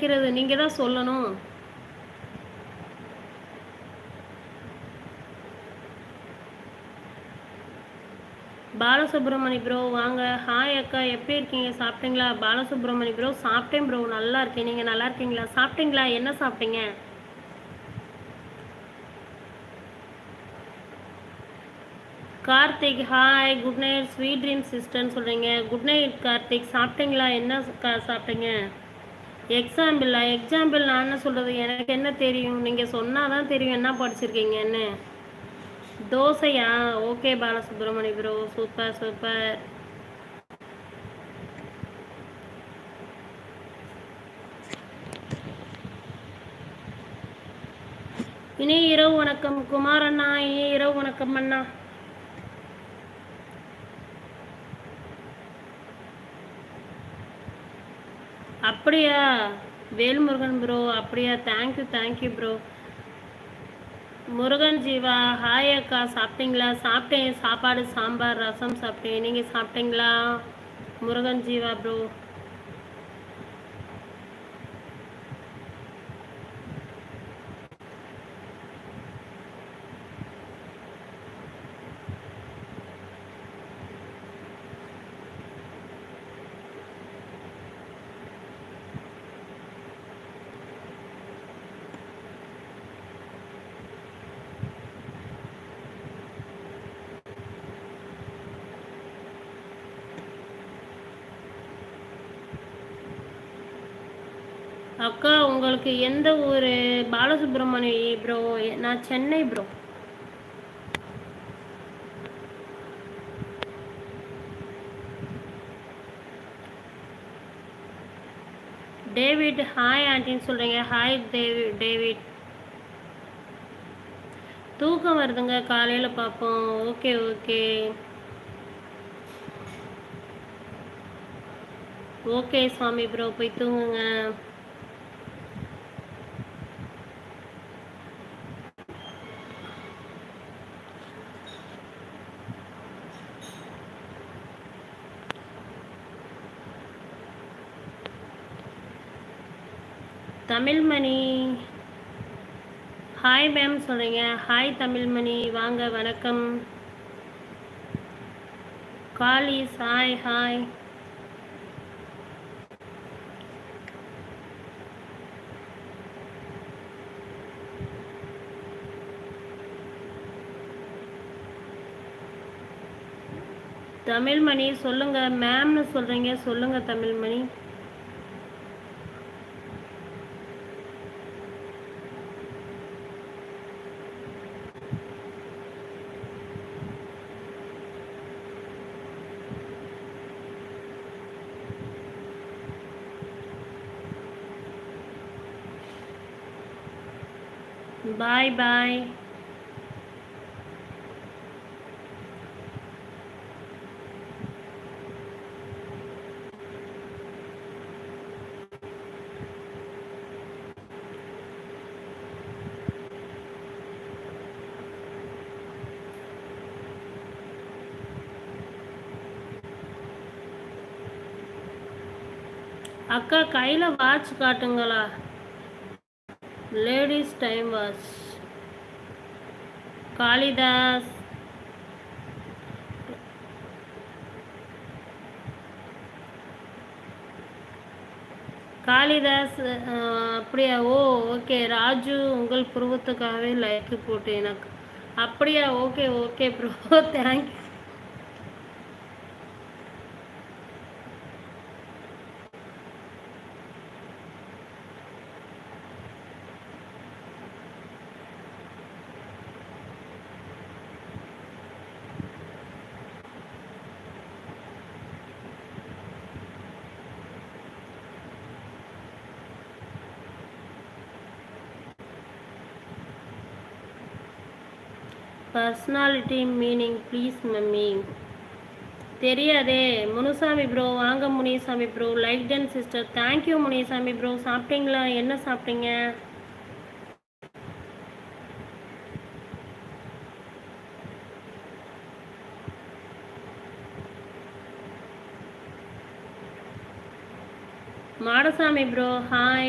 வைக்கிறது நீங்க தான் சொல்லணும். பாலசுப்ரமணி ப்ரோ வாங்க. ஹாய் அக்கா எப்படி இருக்கீங்க? சாப்பிட்டீங்களா? பாலசுப்ரமணி ப்ரோ சாப்பிட்டேன் ப்ரோ நல்லா இருக்கேன். நீங்கள் நல்லா இருக்கீங்களா? சாப்பிட்டீங்களா? என்ன சாப்பிட்டீங்க? Karthik hi good night sweet dream சிஸ்டர்னு சொல்கிறீங்க குட் நைட் கார்த்திக். சாப்பிட்டீங்களா? என்ன சாப்பிட்டீங்க? எக்ஸாம்பிளா எக்ஸாம்பிள் நான் என்ன சொல்கிறது எனக்கு என்ன தெரியும்? நீங்கள் சொன்னால் தான் தெரியும் என்ன படிச்சிருக்கீங்கன்னு. தோசையா? Okay Balasubramani bro super super இனி இரவு வணக்கம். குமாரண்ணா இனி இரவு வணக்கம் அண்ணா. அப்படியா? வேல்முருகன் ப்ரோ அப்படியா? Thank you thank you bro Murugan Jeeva hi அக்கா. சாப்பிட்டீங்களா? சாப்பிட்டேன். சாப்பாடு சாம்பார் ரசம் சாப்பிட்டேன். நீங்கள் சாப்பிட்டீங்களா? முருகன் ஜீவா ப்ரோ அக்கா உங்களுக்கு எந்த ஊர்? பாலசுப்ரமணிய ப்ரோ நான் சென்னை ப்ரோ டேவிட் ஹாய் ஆண்டின்னு சொல்கிறீங்க ஹாய் டேவிட் டேவிட். தூக்கம் வருதுங்க. காலையில் பார்ப்போம் okay okay okay Swami bro போய் தூங்குங்க. தமிழ்மணி. ஹாய் மேம் சொல்கிறீங்க ஹாய் தமிழ்மணி. வாங்க வணக்கம். காலிஸ் ஹாய் ஹாய் தமிழ்மணி சொல்லுங்க. மேம்னு சொல்கிறீங்க சொல்லுங்க தமிழ்மணி. பாய் பாய் அக்கா கையில் watch காட்டுங்களா? Ladies time was Kalidas Kalidas அப்படியா? ஓ ஓகே ராஜு உங்கள் புருவத்துக்காகவே லைக்கு போட்டு எனக்கு. அப்படியா? Okay okay bro thank you personality meaning please mummy தெரியாதே. முனுசாமி ப்ரோ வாங்க Munisamy bro like done sister thank you Munisamy bro சாப்பிட்டீங்களா? என்ன சாப்பிட்டீங்க? Madasamy bro hi